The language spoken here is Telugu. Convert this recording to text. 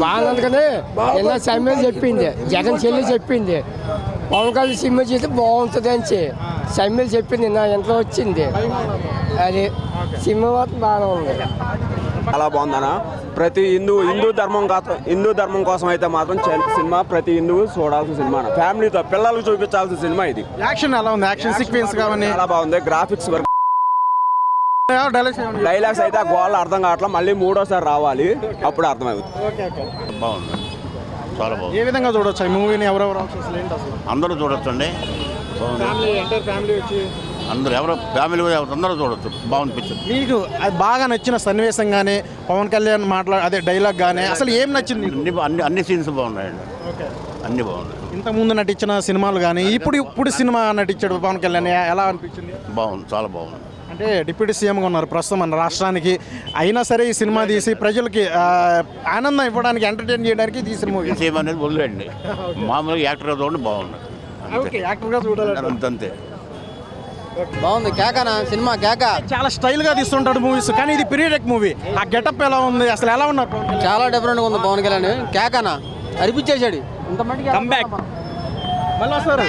బాగుంది నిన్న సమ్మె చెప్పింది. జగన్ చెల్లి చెప్పింది. పవన్ కళ్యాణ్ సినిమా చేస్తే బాగుంటుంది అని చె- సమ్మె చెప్పింది. నిన్న ఇంట్లో వచ్చింది. అది సినిమా మాత్రం బాగానే ఉంది. చాలా బాగుందన్న. ప్రతి హిందూ హిందూ ధర్మం కోసం హిందూ ధర్మం కోసం అయితే మాత్రం సినిమా ప్రతి హిందువు చూడాల్సిన సినిమా. ఫ్యామిలీతో పిల్లలకు చూపించాల్సిన సినిమా ఇది. యాక్షన్ ఎలా ఉంది? యాక్షన్ సీక్వెన్స్ కావని? చాలా బాగుంది. గ్రాఫిక్స్ వర్క్ డైలాగ్స్ అయితే ఆ గోళ్ళ అర్థం కావట్లేదు మళ్ళీ మూడోసారి రావాలి. అప్పుడు అర్థమవుతుంది. Okay okay. బాగుంది. చాలా బాగుంది. ఏ విధంగా చూడొచ్చు ఈ మూవీని? ఎవరెవరు అసలు ఏంటి అసలు? అందరూ చూడొచ్చండి. బాగుంది ఫ్యామిలీ ఎంటైర్ ఫ్యామిలీ వచ్చి అందరూ ఎవరు ఫ్యామిలీ అందరూ చూడొచ్చు. బాగుంది పిక్చర్ మీకు అది బాగా నచ్చిన సన్నివేశం కానీ పవన్ కళ్యాణ్ మాట్లా అదే డైలాగ్ కానీ అసలు ఏం నచ్చింది మీకు? అన్ని అన్ని అన్ని సీన్స్ బాగున్నాయండి. అన్ని బాగున్నాయి. ఇంత ముందు నటించిన సినిమాలు కానీ ఇప్పుడు ఇప్పుడు సినిమా నటించాడు పవన్ కళ్యాణ్ ఎలా అనిపించింది? బాగుంది చాలా బాగుంది. అంటే డిప్యూటీ సీఎంగా ఉన్నారు ప్రస్తుతం మన రాష్ట్రానికి. అయినా సరే ఈ సినిమా తీసి ప్రజలకి ఆ, ఆనందం ఇవ్వడానికి ఎంటర్టైన్ చేయడానికి ఈ సినిమా. సేమ్ అనేది వదిలేండి మామూలుగా యాక్టర్గా చూడండి బాగుంది. ఓకే యాక్టర్గా చూడాలి అంతే అంతే. బాగుంది. కేకనా సినిమా కేక. చాలా స్టైల్గా తీస్తుంటాడు మూవీస్ కానీ ఇది పీరియడ్ మూవీ. ఆ గెటప్ ఎలా ఉంది? అసలు ఎలా ఉన్నారు? చాలా డిఫరెంట్గా ఉంది పవన్ కళ్యాణ్. కేకనా అరిపించేశాడు. ఇంత మటుకు మళ్ళీ వస్తారు.